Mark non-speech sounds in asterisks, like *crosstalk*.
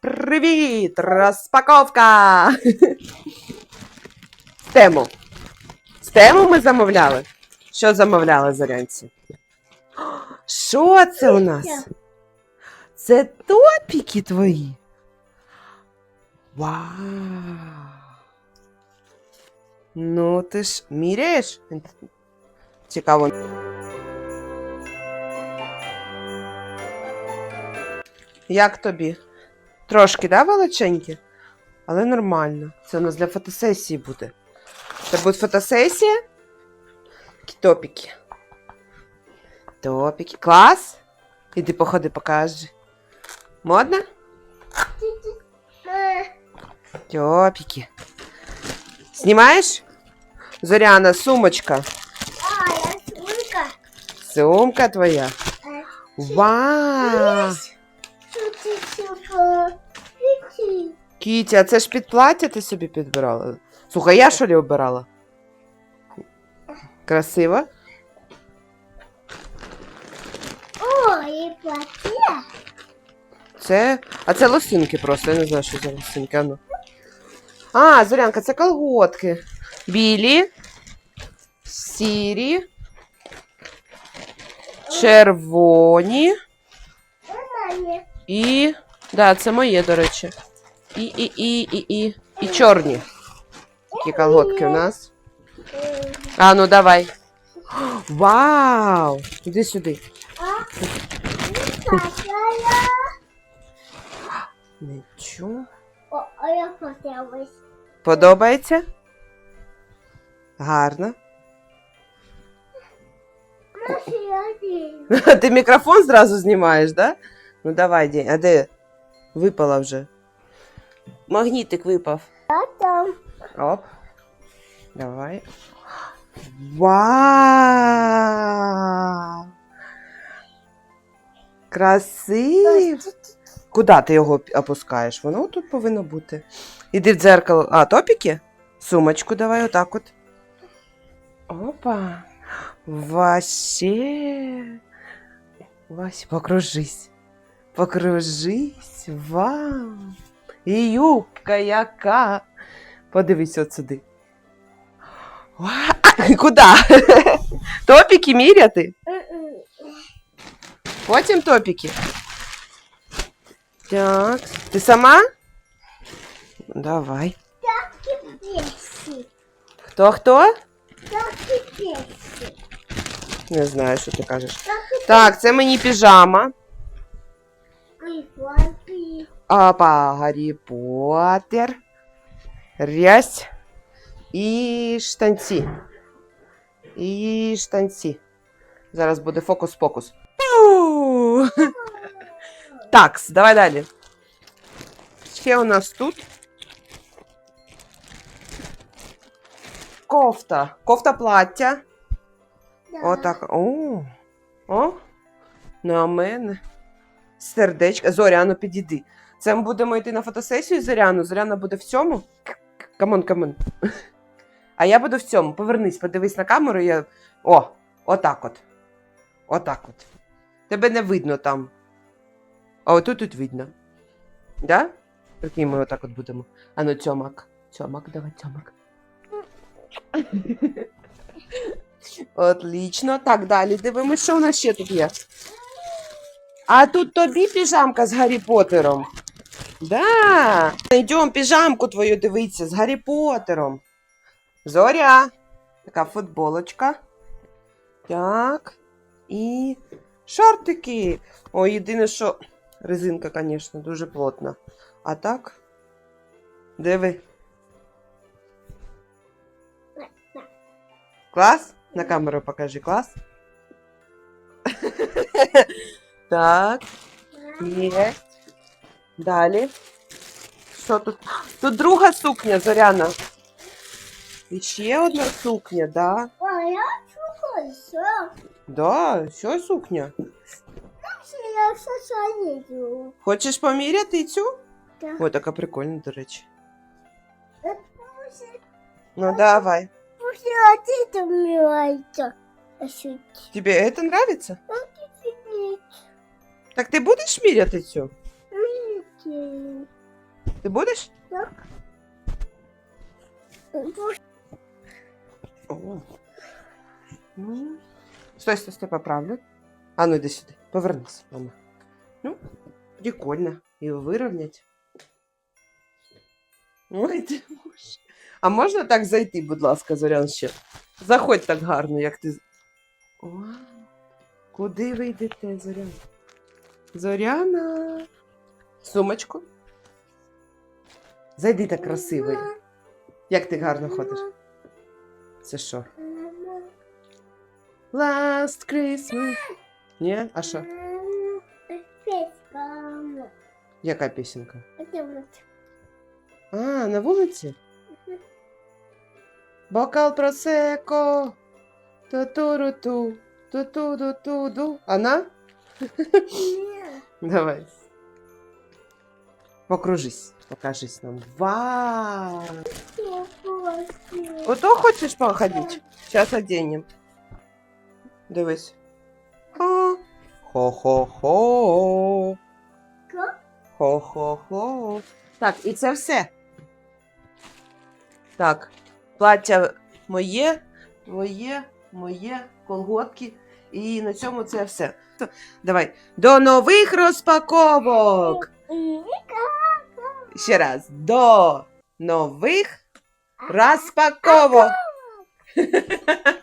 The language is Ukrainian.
Привіт! Розпаковка! *laughs* Стему. Стему ми замовляли. Що замовляли зорянці? Що це у нас? Це топіки твої. Вау! Ну, ти ж міряєш? Цікаво. Як тобі? Трошки, да, величенькі? Але нормально. Це у нас для фотосесії буде. Це буде фотосесія? Такі топіки. Топіки. Клас? Іди походи, покажи. Модно? Топіки. Знімаєш? Зоряна, сумочка. А, я сумка. Сумка твоя. Вау! Чути, Чути. А це ж під плаття ти собі підбирала? Слухай, я що ли обирала? Красиво? О, і платье. Це. А це лосинки просто, я не знаю, що за лосинки. А, ну. а Зорянка, це колготки. Білі, сірі, червоні і. Да, це моє, до речі. І. І чорні. Такі колготки у нас. А, ну давай. Вау! Іди сюди. Нічого. Подобається? Гарно. Ти мікрофон зразу знімаєш, да? Ну давай, день. А де? Випала вже. Магнітик випав. там. Оп. Давай. Вау! Красиво! Куди ти його опускаєш? Воно тут повинно бути. Іди в дзеркало. А, топіки? Сумочку давай, отак от. Опа. Вообще. Вась, покружись. Покружись. Вау. І юбка яка. Подивись от сюди. Ва- *laughs* А, Куди? *laughs* Топіки міряти? Потім топіки. Так. Ти сама? Давай. Песі. Хто хто? Такі песі. Не знаю, що ти кажеш. Так, це мені піжама. Опа, Гаррі Поттер. Рязь. І штанці. І штанці. Зараз буде фокус-покус. Так, давай далі. Ще у нас тут. Кофта. Кофта плаття. Отак. О. О. На мене. Сердечко. Зоряно, підійди. Це ми будемо йти на фотосесію Зоряну. Зоряна буде в цьому. Камон, камон. А я буду в цьому. Повернись, подивись на камеру. Я... О, отак от. Отак от. Тебе не видно там. А отут тут видно. Да? Прикинь, ми отак от будемо. А ну, цьомак. Цьомак, давай, цьомак. *laughs* Отлично. Так, далі дивимось, що у нас ще тут є. А тут тобі піжамка з Гаррі Поттером. Да. Йдемо піжамку твою дивитися з Гаррі Поттером. Зоря. Така футболочка. Так. І шортики. О, єдине, що резинка, звісно, дуже плотна. А так. Диви. Клас? На камеру покажи клас. *laughs* так, є. Далі. Що тут? Тут друга сукня, Зоряна. І ще одна сукня, да? А я чухаю, що? Да, що сукня. Я все санітю. Хочеш поміряти цю? Так. Ой, така прикольна, до речі. Пусть Ну давай. а ти милається. А що Тебе это нравится? Так ти будеш міряти цю? Мікі. Ти будеш? Так. О. Ну. Стой, стой, стой, поправлю. А ну иди сюди. Повернись, мама. Ну, прикольно. Його вирівнять. Ой, ти можеш. А можна так зайти, будь ласка, Зорян, ще? Заходь так гарно, як ти. Вау. Куди ви йдете, Зоряна? Зоряна. Сумочку. Зайди так красиво. Як ти гарно ходиш? Це що? Last Christmas. Ні? А що? Песька. Яка пісенька? А, на вулиці? Бокал просеко. Ту-ту-ру-ту. Ту-ту-ду-ту-ду. Она? Давай. Покружись. Покажись нам. Вау! Ото хочеш походити? Зараз оденем. Дивись. Хо. Хо-хо-хо. Хо-хо-хо. Так, і це все. Так, плаття моє, моє, моє, колготки. І на цьому це все. Давай. До нових розпаковок! Ще раз. До нових розпаковок! *laughs*